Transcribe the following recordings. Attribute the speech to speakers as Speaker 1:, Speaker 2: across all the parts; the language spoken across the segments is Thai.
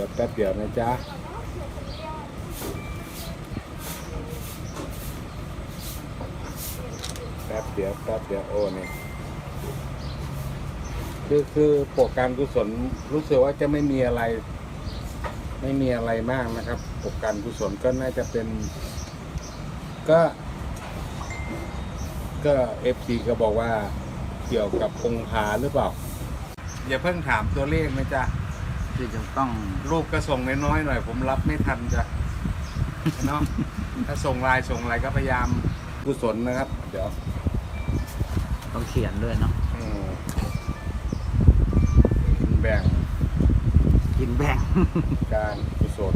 Speaker 1: ดี๋ยวแป๊บเดียวนะจ๊ะแป๊บเดียวแป๊บเดียวโอ้นี่คือคือโปรการกุศลรู้สึกว่าจะไม่มีอะไร ไม่มีอะไรมากนะครับโปรการกุศลก็น่าจะเป็น ก็ก็เอฟซีก็บอกว่าเกี่ยวกับองค์พาหรือเปล่า อย่าเพิ่งถามตัวเลขนะจ๊ะ
Speaker 2: ที่จะต้อง
Speaker 1: รูปก็ส่งน้อยๆหน่อย ผมรับไม่ทันจ้ะเนาะถ้าส่งไลน์ส่งอะไรก็พยายามกุศลนะครับ เดี๋ยว
Speaker 2: ต้องเขียนด้วยเนาะ
Speaker 1: อืมแบ่ง
Speaker 2: กินแบ่ง
Speaker 1: การกุศล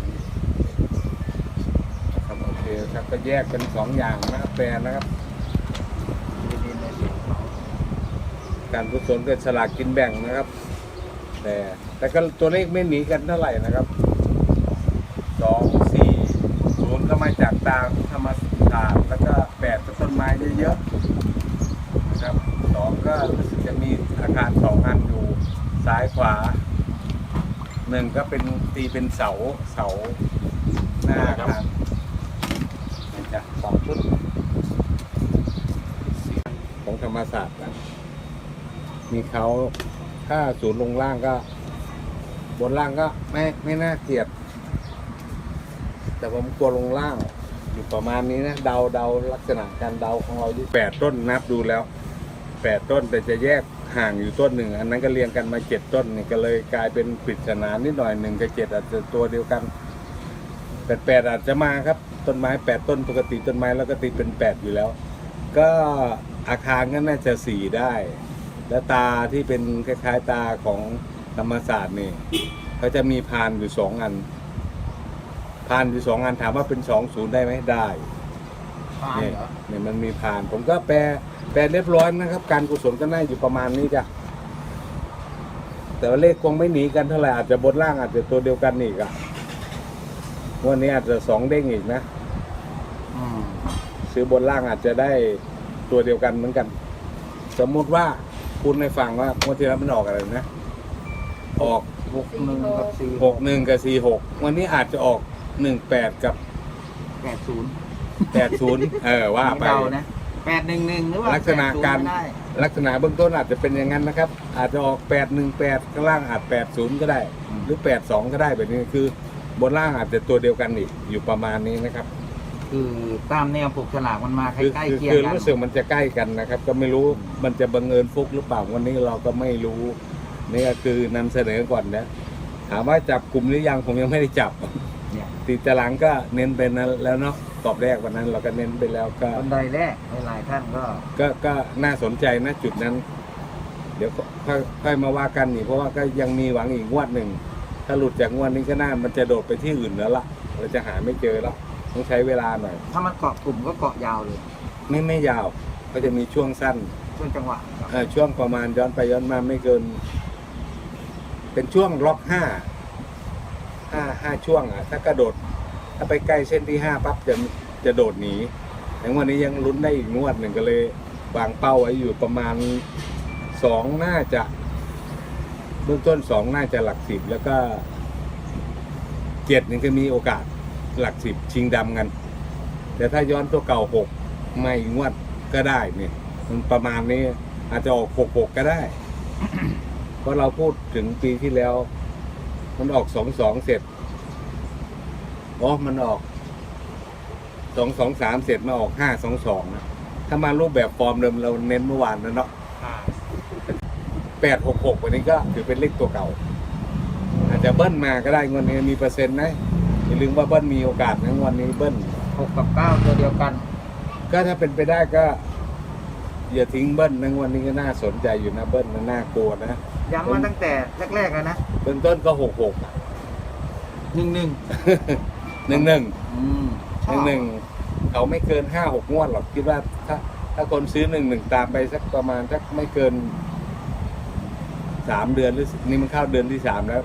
Speaker 1: นะครับโอเคครับก็แยกเป็นสองอย่างนะครับแปลนะครับการกุศลกับสลากกินแบ่งนะครับ แต่ แต่ก็ตัวเลขไม่หนีกันเท่าไหร่นะครับสองสี่ศูนย์ก็มาจากตามธรรมศาสตร์แล้วก็แปดก็ต้นไม้เยอะๆนะครับสองก็รู้สึกจะมีอาคารสองอันอยู่ซ้ายขวาหนึ่งก็เป็นตีเป็นเสาเสาหน้าอาคารนี่จ้ะสองชุดของธรรมศาสตร์นะมีเขาถ้าศูนย์ลงล่างก็ บนล่างก็ไม่ไม่น่าเกลียด แต่ผมกลัวลงล่าง อยู่ประมาณนี้นะเดาเดาลักษณะการเดาของเราอยู่แปดต้นนับดูแล้วแปดต้นแต่จะแยกห่างอยู่ต้นหนึ่ง อันนั้นก็เรียงกันมาเจ็ดต้นนี่ก็เลยกลายเป็นปริศนานิดหน่อยหนึ่งกับเจ็ดอาจจะตัวเดียวกันแปดแปดอาจจะมาครับ ต้นไม้แปดต้นปกติต้นไม้แล้วก็ติดเป็นแปดอยู่แล้ว ก็อาคารก็น่าจะสี่ได้ และตาที่เป็นคล้ายๆตาของ ธรรมศาสตร์นี่เขาจะมีพานอยู่สองอัน พานอยู่สองอันถามว่าเป็นสองศูนย์ได้ไหมได้
Speaker 2: ผ่าน
Speaker 1: เนี่ย
Speaker 2: เหรอ
Speaker 1: เนี่ยมันมีพาน ผมก็แปลแปลเรียบร้อยนะครับ การกุศลก็น่าอยู่ประมาณนี้จ้ะแต่ว่าเลขคงไม่หนีกันเท่าไหร่อาจจะบนล่างอาจจะตัวเดียวกันอีกอะงวันนี้อาจจะสองเด้งอีกนะ
Speaker 2: อืม
Speaker 1: ซื้อบนล่างอาจจะได้ตัวเดียวกันเหมือนกัน สมมุติว่าคุณในฝั่งว่างวดที่แล้วมันออกอะไรนะ ออก
Speaker 2: หกหนึ่งกับสี่
Speaker 1: หกหนึ่งกับสี่หกวันนี้อาจจะออกหนึ่งแปดกับ
Speaker 2: แปดศูนย์
Speaker 1: แปดศูนย์เออว่าไป
Speaker 2: เดานะแปดหนึ่งหนึ่งหรือว่า
Speaker 1: ลักษณะการ
Speaker 2: 80ไม่ได้
Speaker 1: ลักษณะเบื้องต้นอาจจะเป็นอย่างนั้นนะครับ อาจจะออกแปดหนึ่งแปดข้างล่างอาจแปดศูนย์ก็ได้ หรือแปดสองก็ได้แบบนี้คือบนล่างอาจจะตัวเดียวกันอีกอยู่ประมาณนี้นะครับ
Speaker 2: คือตามแนวปกฉลากมันมาใก
Speaker 1: คือ
Speaker 2: ล้
Speaker 1: คือ
Speaker 2: ๆเคียง
Speaker 1: คือ
Speaker 2: กัน
Speaker 1: รู้สึกมันจะใกล้กันนะครับ ก็ไม่รู้มันจะบังเอิญฟุกหรือเปล่าวันนี้เราก็ไม่รู้ นี่ก็คือนำเสนอก่อนนะถามว่าจับกลุ่มหรือยังผมยังไม่ได้จับ
Speaker 2: เนี่ย
Speaker 1: ตีตารางก็เน้นไปนั้นแล้วเนาะตอบแรกวันนั้นเราก็เน้นไปแล้วก็
Speaker 2: บันไดแรกหลายๆท่านก็
Speaker 1: ก็ก็น่าสนใจนะจุดนั้น เดี๋ยวค่อยค่อยมาว่ากันนี่เพราะว่าก็ยังมีหวังอีกงวดหนึ่งถ้าหลุดจากงวดนี้ก็น่ามันจะโดดไปที่อื่นแล้วล่ะเราจะหาไม่เจอแล้วต้องใช้เวลาหน่อย
Speaker 2: ถ้ามันเกาะกลุ่มก็เกาะยาวเลย
Speaker 1: ไม่ไม่ยาวก็จะมีช่วงสั้น
Speaker 2: ช่วงจังหวะ
Speaker 1: เอ่อช่วงประมาณย้อนไปย้อนมาไม่เกิน เป็นช่วงล็อกห้าห้าห้าช่วงอะถ้ากระโดด ถ้าไปใกล้เส้นที่ห้าปั๊บจะจะโดดหนีแต่วันนี้ยังลุ้นได้อีกงวดหนึ่งก็เลยวางเป้าไว้อยู่ประมาณสองน่าจะเบื้องต้นสองน่าจะหลักสิบแล้วก็เจ็ดนี่ก็มีโอกาสหลักสิบชิงดำกัน แต่ถ้าย้อนตัวเก่าหกไม่งวดก็ได้เนี่ยมันประมาณนี้อาจจะออกหกหกก็ได้ เพราะเราพูดถึงปีที่แล้ว มันออกสองสองเสร็จอ๋อมันออกสองสองสามเสร็จมาออกห้าสองสองนะถ้ามารูปแบบฟอร์มเดิมเราเน้นเมื่อวานนะเนาะแปดหกหกวันนี้ก็ถือเป็นเลขตัวเก่า อาจจะเบิ้ลมาก็ได้งวดนี้มีเปอร์เซ็นต์นะอย่าลืมว่าเบิ้ลมีโอกาสนะงวดนี้เบิ้ล
Speaker 2: หกกับเก้าตัวเดียวกัน
Speaker 1: ก็ถ้าเป็นไปได้ก็ อย่าทิ้งเบิ้ลนะงวันนี้ก็น่าสนใจอยู่นะเบิ้ลมันน่ากลัวนะ
Speaker 2: ย้ำมาตั้งแต่แรกๆแล้วนะ
Speaker 1: เบื้องต้นก็หกหก
Speaker 2: หนึ่งหนึ่ง
Speaker 1: หนึ่งหนึ่ง
Speaker 2: อืม
Speaker 1: หนึ่งหนึ่งเขาไม่เกินห้าหกงวดหรอกคิดว่าถ้า ถ้าคนซื้อหนึ่งหนึ่งตามไปสักประมาณสักไม่เกินสามเดือนหรือนี่มันเข้าเดือนที่สามแล้ว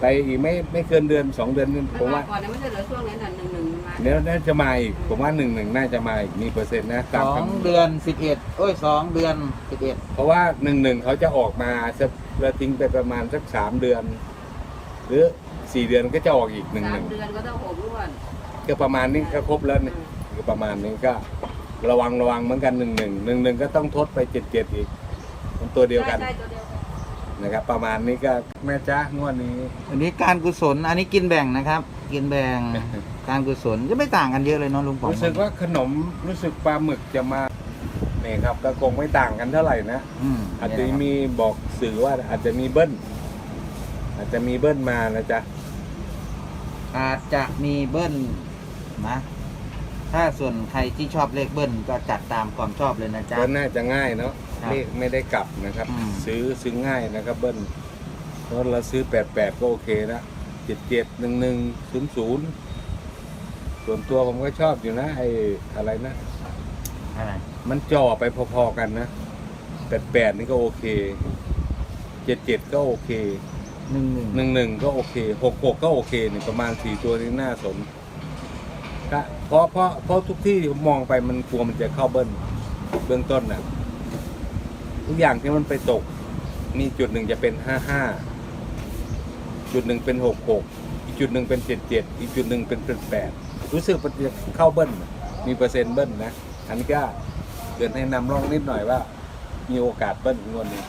Speaker 1: ไปอีกไม่ไม่เกินเดือนสองเดือนนี่ผมว่า
Speaker 3: ก่อนเนี่ยไม่ใช่เหลือช่วงนั้นน่ะหนึ่งหนึ่งมา
Speaker 1: เดี๋ยวน่าจะมาอีกผมว่าหนึ่งหนึ่งน่าจะมาอีกมีเปอร์เซ็นต์นะ
Speaker 2: ส
Speaker 1: ตาม
Speaker 2: อง
Speaker 1: คำ
Speaker 2: เดือนสิบเอ็ดเอ้ยสองเดือนสิบเอ็ด
Speaker 1: เพราะว่าหนึ่งหนึ่งเขาจะออกมาจะระทิ้งไปประมาณสักสามเดือน หรือสสี่เดือนก็จะออกอีกหนึ่ง
Speaker 3: สา
Speaker 1: ห
Speaker 3: ม
Speaker 1: นึ่ง
Speaker 3: เดือนก็ต้องหกงวด
Speaker 1: ก็ประมาณนี้ก็ครบแล้วนี่คือประมาณนี้ก็ระวังระวังเหมือนกันหนึ่งหนึ่งหนึ่งหนึ่งก็ต้องทดไปเจ็ดเจ็ดอีกมันตัวเดียวกัน
Speaker 3: ใช่ตัวเดียวกั น
Speaker 1: นะครับ ประมาณนี้ก็แม่จ้างวดนี้
Speaker 2: อันนี้การกุศลอันนี้กินแบ่งนะครับ กินแบ่งการกุศลจะไม่ต่างกันเยอะเลยเนาะลุงป๋อง
Speaker 1: รู้สึกว่าขนมรู้สึกปลาหมึกจะมาเนี่ยครับก็คงไม่ต่างกันเท่าไหร่นะ
Speaker 2: อืม
Speaker 1: อาจจะมีบอกสื่อว่าอาจจะมีเบิ้ลอาจจะมีเบิ้ลมานะจ๊ะ
Speaker 2: อาจจะมีเบิ้ลนะ ถ้าส่วนใครที่ชอบเลขเบิ้ลก็จัดตามความชอบเลยนะจ๊ะ
Speaker 1: เบิ้ลน่าจะง่ายเนาะ
Speaker 2: ครับ
Speaker 1: เลขไม่ได้กลับนะครับ
Speaker 2: อืม
Speaker 1: ซื้อซื้อง่ายนะครับเบิ้ลเพราะเราซื้อแปดแปดก็โอเคนะเจ็ดเจ็ดหนึ่งหนึ่งศูนย์ศูนย์ส่วนตัวผมก็ชอบอยู่นะไอ้อะไรนะ
Speaker 2: อะไร
Speaker 1: มันจ่อไปพอๆกันนะแปดแปดนี่ก็โอเคเจ็ดเจ็ดก็โอเค
Speaker 2: หนึ่งหนึ่ง
Speaker 1: หนึ่งหนึ่งก็โอเคหกหกก็โอเคนี่ประมาณสี่ตัวนี้น่าสน ก็เพราะเพราะเพราะทุกที่มองไปมันกลัวมันจะเข้าเบิ้ลเบื้องต้นน่ะทุกอย่างที่มันไปตก มีจุดหนึ่งจะเป็นห้าห้าจุดหนึ่งเป็นหกหกอีกจุดหนึ่งเป็นเจ็ดเจ็ดอีกจุดหนึ่งเป็นเป็นแปดรู้สึกมันจะเข้าเบิ้ลมีเปอร์เซ็นต์เบิ้ลนะอันนี้ก็เกินให้นำร่องนิดหน่อยว่า มีโอกาสเบิ้ลงวดนี้